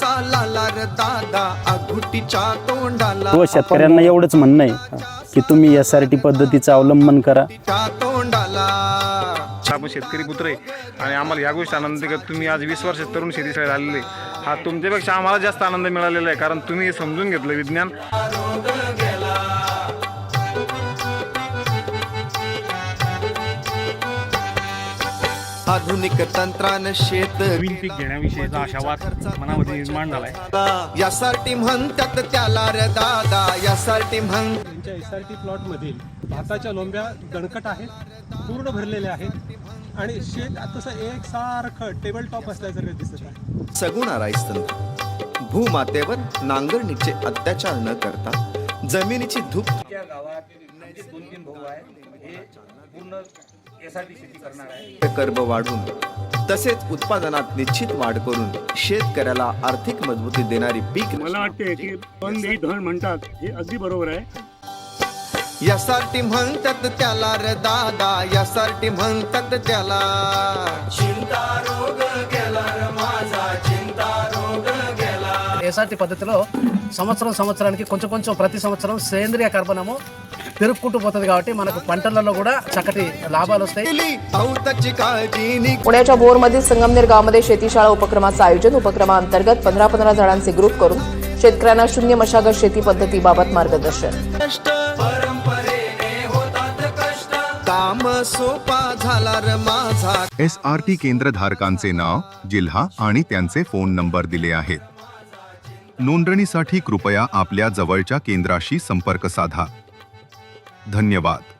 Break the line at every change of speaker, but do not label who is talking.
त्याला र दादा आघुटीच्या तोंडाला.
तो शेतकऱ्यांना एवढंच म्हणणं आहे की तुम्ही एस आर टी पद्धतीचं अवलंबन करा.
तोंडाला.
आपण शेतकरी पुत्र आहे. आणि आम्हाला ह्या गोष्टी आनंद आहे का? तुम्ही आज वीस वर्ष तरुण शेतीसाठी आलेले हा तुमच्यापेक्षा आम्हाला जास्त आनंद मिळालेला आहे. कारण तुम्ही हे समजून घेतलं विज्ञान.
आधुनिक तंत्रान शेत
नवीन पीक घेण्याविषयीचा आशावाद मनामध्ये निर्माण झालाय.
यासाठी म्हणतात त्याला र दादा. यासाठी म्हण
त्यांच्या एस आर टी प्लॉटमधील भाताच्या लोंब्या दणकट आहेत पूर्ण भरलेल्या आहेत आणि शेत तसं एकसारखं टेबल टॉप असल्यासारखं दिसत आहे.
सगुणा राईस्तंत्र भूमातेवर नांगरणीचे अत्याचार न करता जमिनीची धूप
त्या गावात दोन तीन भाऊ आहेत. हे पूर्ण एस आर टी शेती करणार आहे
कर्ब वाढून तसेच उत्पादनात निश्चित वाढ करून शेतकऱ्याला आर्थिक मजबूती देणारी पीक
मला वाटते की बंद ही धन म्हणतात हे अगदी बरोबर आहे
यासाठी म्हणतात त्याला रे दादा यासाठी म्हणतात त्याला चिंता रोग गेला रे माझा चिंता रोग गेला
ఎస్ఆర్టీ పద్ధతిలో సంవత్సరం సంవత్సరానికి కొంచెం కొంచెం ప్రతి సంవత్సరం సేంద్రియ కర్బనము పెరుగుకుంటూ పోతుంది కాబట్టి మనకు పంటలలో కూడా చక్కటి లాభాలు వస్తాయి
केली औताची काळजी नि
पुण्याच्या भोरमधील संगमनेर गावामध्ये शेतीशाळा उपक्रमाचं आयोजन उपक्रमाअंतर्गत पंधरा पंधरा जणांचे ग्रुप करून शेतकऱ्यांना शून्य मशागत शेती पद्धतीबाबत मार्गदर्शन
कष्ट परंपरेने होतात कष्ट काम सोपा झाला रे माझा
एस आर टी केंद्रधारकांचे नाव जिल्हा आणि त्यांचे फोन नंबर दिले आहेत नोंदणीसाठी कृपया आपल्या जवळच्या केंद्राशी संपर्क साधा धन्यवाद.